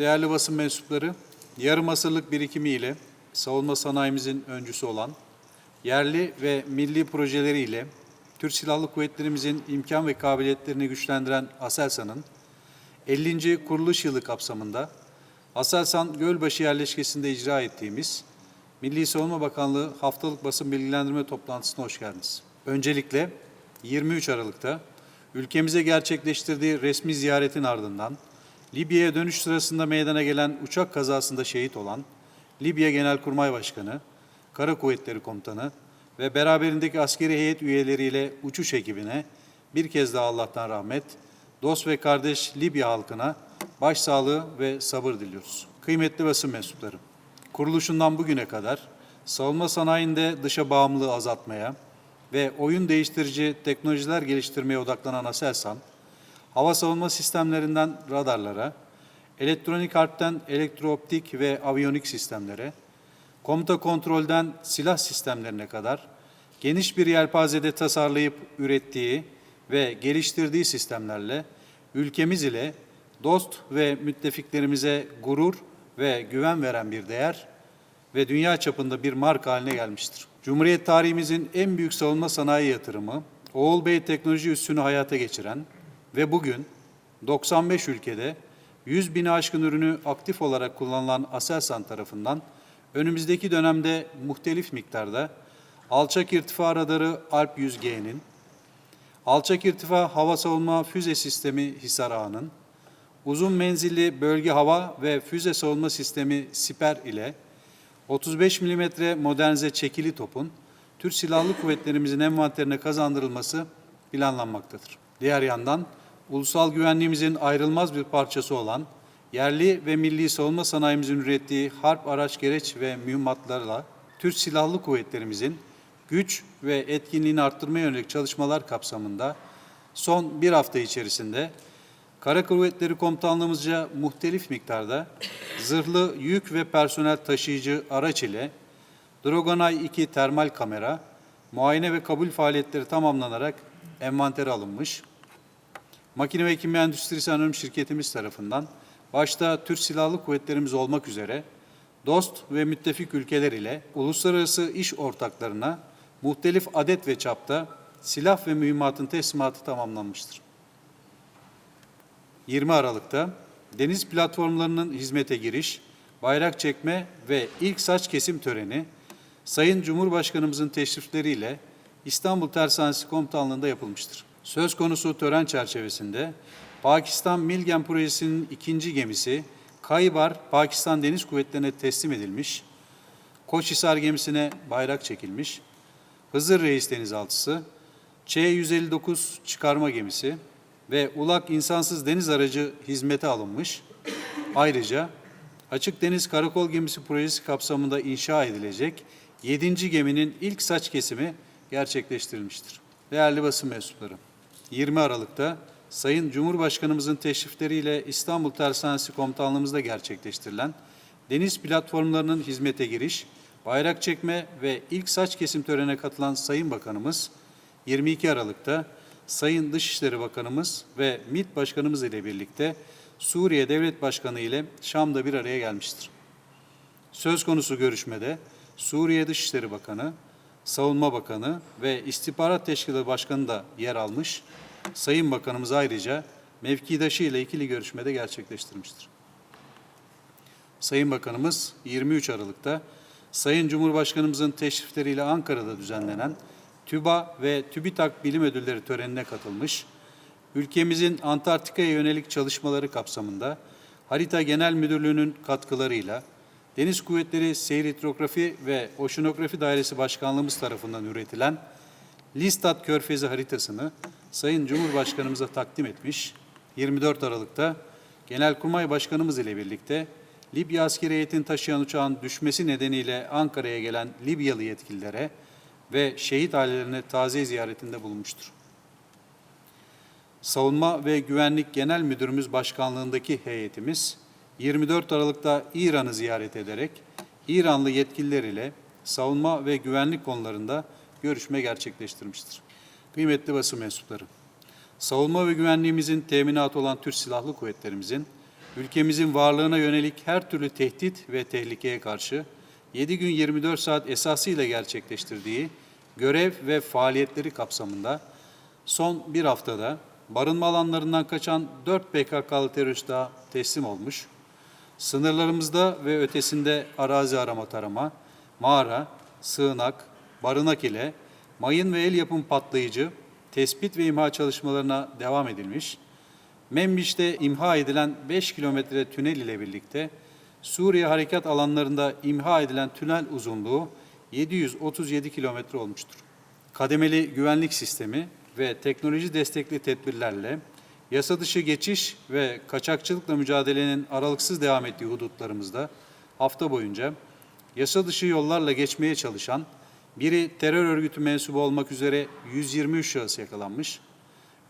Değerli basın mensupları, yarım asırlık birikimiyle savunma sanayimizin öncüsü olan yerli ve milli projeleriyle Türk Silahlı Kuvvetlerimizin imkan ve kabiliyetlerini güçlendiren Aselsan'ın 50. kuruluş yılı kapsamında Aselsan Gölbaşı yerleşkesinde icra ettiğimiz Milli Savunma Bakanlığı haftalık basın bilgilendirme toplantısına hoş geldiniz. Öncelikle 23 Aralık'ta ülkemize gerçekleştirdiği resmi ziyaretin ardından Libya'ya dönüş sırasında meydana gelen uçak kazasında şehit olan Libya Genelkurmay Başkanı, Kara Kuvvetleri Komutanı ve beraberindeki askeri heyet üyeleriyle uçuş ekibine bir kez daha Allah'tan rahmet, dost ve kardeş Libya halkına başsağlığı ve sabır diliyoruz. Kıymetli basın mensupları, kuruluşundan bugüne kadar savunma sanayinde dışa bağımlılığı azaltmaya ve oyun değiştirici teknolojiler geliştirmeye odaklanan Aselsan, hava savunma sistemlerinden radarlara, elektronik harpten elektrooptik ve aviyonik sistemlere, komuta kontrolden silah sistemlerine kadar geniş bir yelpazede tasarlayıp ürettiği ve geliştirdiği sistemlerle ülkemiz ile dost ve müttefiklerimize gurur ve güven veren bir değer ve dünya çapında bir marka haline gelmiştir. Cumhuriyet tarihimizin en büyük savunma sanayi yatırımı, Oğul Bey teknoloji üssünü hayata geçiren ve bugün 95 ülkede 100 bini aşkın ürünü aktif olarak kullanılan Aselsan tarafından önümüzdeki dönemde muhtelif miktarda alçak irtifa radarı Alp 100G'nin, alçak irtifa hava savunma füze sistemi Hisar Ağa'nın, uzun menzilli bölge hava ve füze savunma sistemi Siper ile 35 mm modernize çekili topun Türk Silahlı Kuvvetlerimizin envanterine kazandırılması planlanmaktadır. Diğer yandan ulusal güvenliğimizin ayrılmaz bir parçası olan yerli ve milli savunma sanayimizin ürettiği harp araç gereç ve mühimmatlarla Türk Silahlı Kuvvetlerimizin güç ve etkinliğini arttırmaya yönelik çalışmalar kapsamında son bir hafta içerisinde Kara Kuvvetleri Komutanlığımızca muhtelif miktarda zırhlı yük ve personel taşıyıcı araç ile Drogonay 2 termal kamera, muayene ve kabul faaliyetleri tamamlanarak envantere alınmış. Makine ve Kimya Endüstrisi Anonim Şirketimiz tarafından başta Türk Silahlı Kuvvetlerimiz olmak üzere dost ve müttefik ülkeler ile uluslararası iş ortaklarına muhtelif adet ve çapta silah ve mühimmatın teslimatı tamamlanmıştır. 20 Aralık'ta deniz platformlarının hizmete giriş, bayrak çekme ve ilk saç kesim töreni Sayın Cumhurbaşkanımızın teşrifleriyle İstanbul Tersanesi Komutanlığı'nda yapılmıştır. Söz konusu tören çerçevesinde Pakistan Milgen Projesi'nin ikinci gemisi Kaybar Pakistan Deniz Kuvvetleri'ne teslim edilmiş, Koçhisar gemisine bayrak çekilmiş, Hızır Reis denizaltısı, Ç-159 çıkarma gemisi ve Ulak insansız deniz aracı hizmete alınmış. Ayrıca Açık Deniz Karakol Gemisi projesi kapsamında inşa edilecek 7. geminin ilk saç kesimi gerçekleştirilmiştir. Değerli basın mensupları, 20 Aralık'ta Sayın Cumhurbaşkanımızın teşrifleriyle İstanbul Tersanesi Komutanlığımızda gerçekleştirilen deniz platformlarının hizmete giriş, bayrak çekme ve ilk saç kesim törenine katılan Sayın Bakanımız 22 Aralık'ta Sayın Dışişleri Bakanımız ve MİT Başkanımız ile birlikte Suriye Devlet Başkanı ile Şam'da bir araya gelmiştir. Söz konusu görüşmede Suriye Dışişleri Bakanı, Savunma Bakanı ve İstihbarat Teşkilatı Başkanı da yer almış. Sayın Bakanımız ayrıca mevkidaşı ile ikili görüşmede gerçekleştirmiştir. Sayın Bakanımız 23 Aralık'ta Sayın Cumhurbaşkanımızın teşrifleriyle Ankara'da düzenlenen TÜBA ve TÜBİTAK Bilim Ödülleri törenine katılmış, ülkemizin Antarktika'ya yönelik çalışmaları kapsamında Harita Genel Müdürlüğü'nün katkılarıyla Deniz Kuvvetleri Seyir Hidrografi ve Oşinografi Dairesi Başkanlığımız tarafından üretilen Listat Körfezi haritasını Sayın Cumhurbaşkanımıza takdim etmiş. 24 Aralık'ta Genelkurmay Başkanımız ile birlikte Libya askeri heyetini taşıyan uçağın düşmesi nedeniyle Ankara'ya gelen Libyalı yetkililere ve şehit ailelerine taziye ziyaretinde bulunmuştur. Savunma ve Güvenlik Genel Müdürümüz Başkanlığındaki heyetimiz 24 Aralık'ta İran'ı ziyaret ederek İranlı yetkililer ile savunma ve güvenlik konularında görüşme gerçekleştirmiştir. Kıymetli basın mensupları, savunma ve güvenliğimizin teminatı olan Türk Silahlı Kuvvetlerimizin ülkemizin varlığına yönelik her türlü tehdit ve tehlikeye karşı 7 gün 24 saat esasıyla gerçekleştirdiği görev ve faaliyetleri kapsamında son bir haftada barınma alanlarından kaçan 4 PKK'lı terörist daha teslim olmuş, sınırlarımızda ve ötesinde arazi arama tarama, mağara, sığınak, barınak ile mayın ve el yapım patlayıcı, tespit ve imha çalışmalarına devam edilmiş, Memmiş'te imha edilen 5 kilometre tünel ile birlikte Suriye harekat alanlarında imha edilen tünel uzunluğu 737 kilometre olmuştur. Kademeli güvenlik sistemi ve teknoloji destekli tedbirlerle yasa dışı geçiş ve kaçakçılıkla mücadelenin aralıksız devam ettiği hudutlarımızda hafta boyunca yasa dışı yollarla geçmeye çalışan biri terör örgütü mensubu olmak üzere 123 şahıs yakalanmış,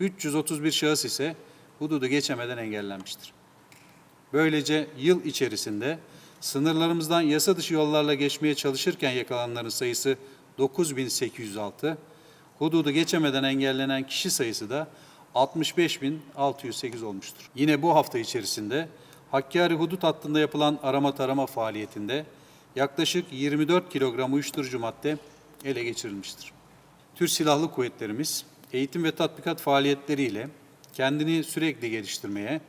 331 şahıs ise hududu geçemeden engellenmiştir. Böylece yıl içerisinde sınırlarımızdan yasa dışı yollarla geçmeye çalışırken yakalananların sayısı 9806, hududu geçemeden engellenen kişi sayısı da 65.608 olmuştur. Yine bu hafta içerisinde Hakkari hudut hattında yapılan arama tarama faaliyetinde yaklaşık 24 kilogram uyuşturucu madde ele geçirilmiştir. Türk Silahlı Kuvvetlerimiz eğitim ve tatbikat faaliyetleriyle kendini sürekli geliştirmeye,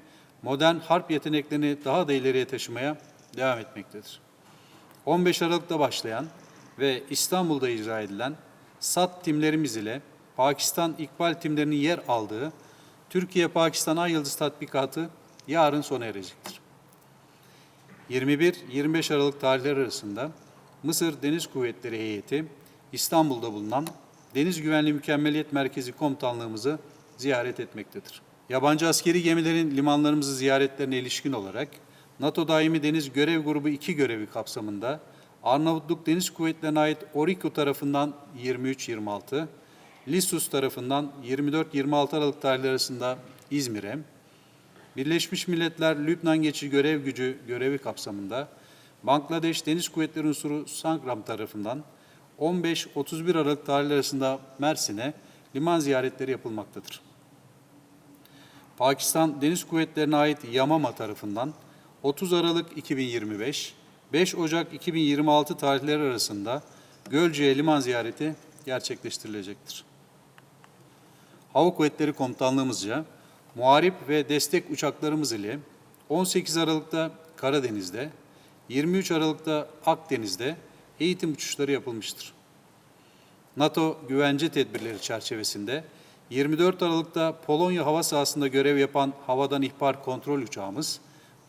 modern harp yeteneklerini daha da ileriye taşımaya devam etmektedir. 15 Aralık'ta başlayan ve İstanbul'da icra edilen SAT timlerimiz ile Pakistan İkbal timlerinin yer aldığı Türkiye-Pakistan Ay Yıldız tatbikatı yarın sona erecektir. 21-25 Aralık tarihleri arasında Mısır Deniz Kuvvetleri heyeti İstanbul'da bulunan Deniz Güvenliği Mükemmeliyet Merkezi Komutanlığımızı ziyaret etmektedir. Yabancı askeri gemilerin limanlarımızı ziyaretlerine ilişkin olarak NATO Daimi Deniz Görev Grubu 2 görevi kapsamında Arnavutluk Deniz Kuvvetleri'ne ait Oriku tarafından 23-26, Lissus tarafından 24-26 Aralık tarihleri arasında İzmir'e, Birleşmiş Milletler Lübnan Geçici Görev Gücü görevi kapsamında Bangladeş Deniz Kuvvetleri unsuru Sangram tarafından 15-31 Aralık tarihleri arasında Mersin'e liman ziyaretleri yapılmaktadır. Pakistan Deniz Kuvvetleri'ne ait Yamama tarafından 30 Aralık 2025, 5 Ocak 2026 tarihleri arasında Gölcük'e liman ziyareti gerçekleştirilecektir. Hava Kuvvetleri Komutanlığımızca muharip ve destek uçaklarımız ile 18 Aralık'ta Karadeniz'de, 23 Aralık'ta Akdeniz'de eğitim uçuşları yapılmıştır. NATO güvence tedbirleri çerçevesinde 24 Aralık'ta Polonya hava sahasında görev yapan havadan ihbar kontrol uçağımız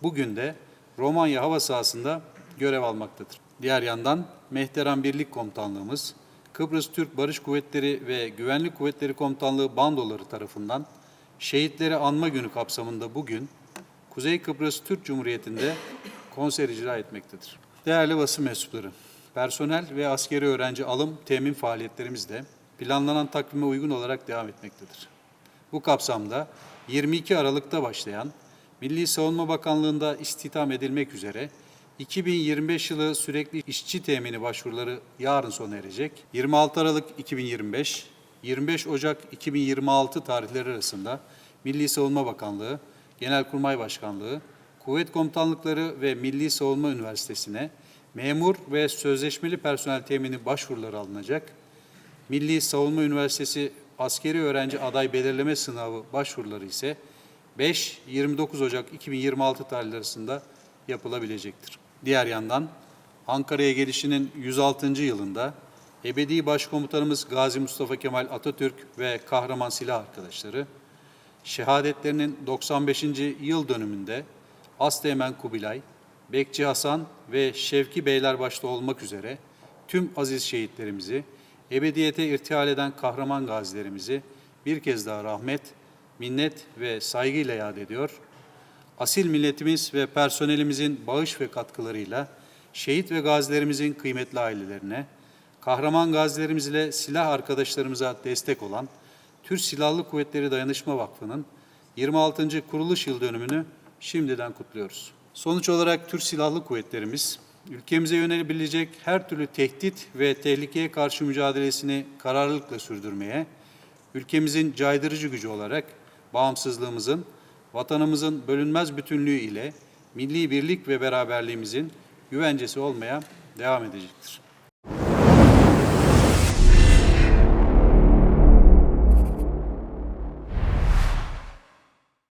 bugün de Romanya hava sahasında görev almaktadır. Diğer yandan Mehteran Birlik Komutanlığımız, Kıbrıs Türk Barış Kuvvetleri ve Güvenlik Kuvvetleri Komutanlığı bandoları tarafından Şehitleri Anma Günü kapsamında bugün Kuzey Kıbrıs Türk Cumhuriyeti'nde konser icra etmektedir. Değerli basın mensupları, personel ve askeri öğrenci alım temin faaliyetlerimiz de planlanan takvime uygun olarak devam etmektedir. Bu kapsamda 22 Aralık'ta başlayan Milli Savunma Bakanlığı'nda istihdam edilmek üzere 2025 yılı sürekli işçi temini başvuruları yarın sona erecek. 26 Aralık 2025, 25 Ocak 2026 tarihleri arasında Milli Savunma Bakanlığı, Genelkurmay Başkanlığı, Kuvvet Komutanlıkları ve Milli Savunma Üniversitesi'ne memur ve sözleşmeli personel temini başvuruları alınacak. Milli Savunma Üniversitesi Askeri Öğrenci Aday Belirleme Sınavı başvuruları ise 5-29 Ocak 2026 tarihleri arasında yapılabilecektir. Diğer yandan Ankara'ya gelişinin 106. yılında ebedi başkomutanımız Gazi Mustafa Kemal Atatürk ve kahraman silah arkadaşları, şehadetlerinin 95. yıl dönümünde Asteğmen Kubilay, Bekçi Hasan ve Şevki Beyler başta olmak üzere tüm aziz şehitlerimizi, ebediyete irtihal eden kahraman gazilerimizi bir kez daha rahmet, minnet ve saygıyla yad ediyor. Asil milletimiz ve personelimizin bağış ve katkılarıyla şehit ve gazilerimizin kıymetli ailelerine, kahraman gazilerimiz ile silah arkadaşlarımıza destek olan Türk Silahlı Kuvvetleri Dayanışma Vakfı'nın 26. kuruluş yıl dönümünü şimdiden kutluyoruz. Sonuç olarak Türk Silahlı Kuvvetlerimiz ülkemize yönelebilecek her türlü tehdit ve tehlikeye karşı mücadelesini kararlılıkla sürdürmeye, ülkemizin caydırıcı gücü olarak bağımsızlığımızın, vatanımızın bölünmez bütünlüğü ile milli birlik ve beraberliğimizin güvencesi olmaya devam edecektir.